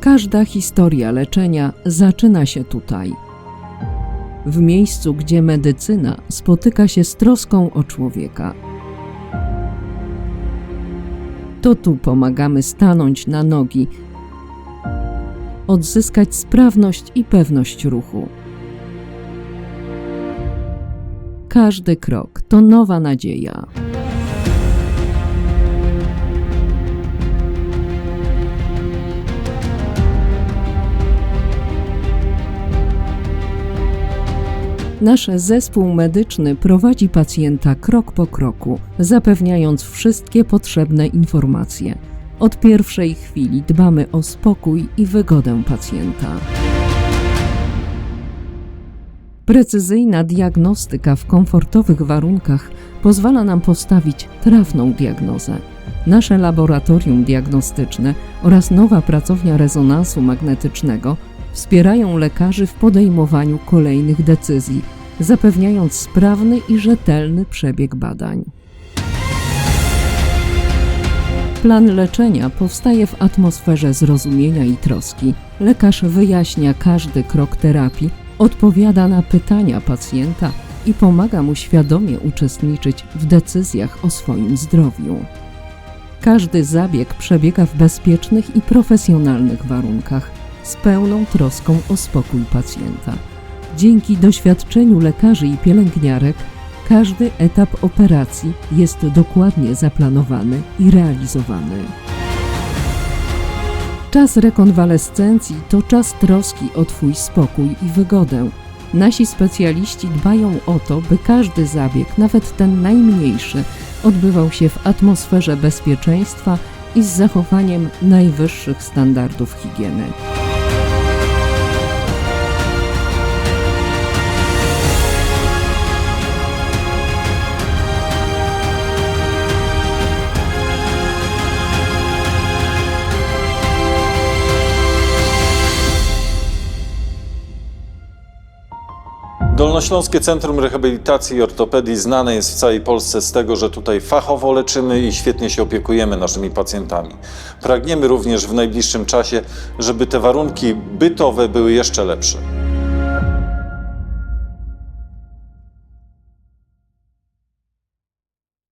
Każda historia leczenia zaczyna się tutaj. W miejscu, gdzie medycyna spotyka się z troską o człowieka. To tu pomagamy stanąć na nogi, odzyskać sprawność i pewność ruchu. Każdy krok to nowa nadzieja. Nasz zespół medyczny prowadzi pacjenta krok po kroku, zapewniając wszystkie potrzebne informacje. Od pierwszej chwili dbamy o spokój i wygodę pacjenta. Precyzyjna diagnostyka w komfortowych warunkach pozwala nam postawić trafną diagnozę. Nasze laboratorium diagnostyczne oraz nowa pracownia rezonansu magnetycznego wspierają lekarzy w podejmowaniu kolejnych decyzji, zapewniając sprawny i rzetelny przebieg badań. Plan leczenia powstaje w atmosferze zrozumienia i troski. Lekarz wyjaśnia każdy krok terapii, odpowiada na pytania pacjenta i pomaga mu świadomie uczestniczyć w decyzjach o swoim zdrowiu. Każdy zabieg przebiega w bezpiecznych i profesjonalnych warunkach, z pełną troską o spokój pacjenta. Dzięki doświadczeniu lekarzy i pielęgniarek, każdy etap operacji jest dokładnie zaplanowany i realizowany. Czas rekonwalescencji to czas troski o Twój spokój i wygodę. Nasi specjaliści dbają o to, by każdy zabieg, nawet ten najmniejszy, odbywał się w atmosferze bezpieczeństwa i z zachowaniem najwyższych standardów higieny. Dolnośląskie Centrum Rehabilitacji i Ortopedii znane jest w całej Polsce z tego, że tutaj fachowo leczymy i świetnie się opiekujemy naszymi pacjentami. Pragniemy również w najbliższym czasie, żeby te warunki bytowe były jeszcze lepsze.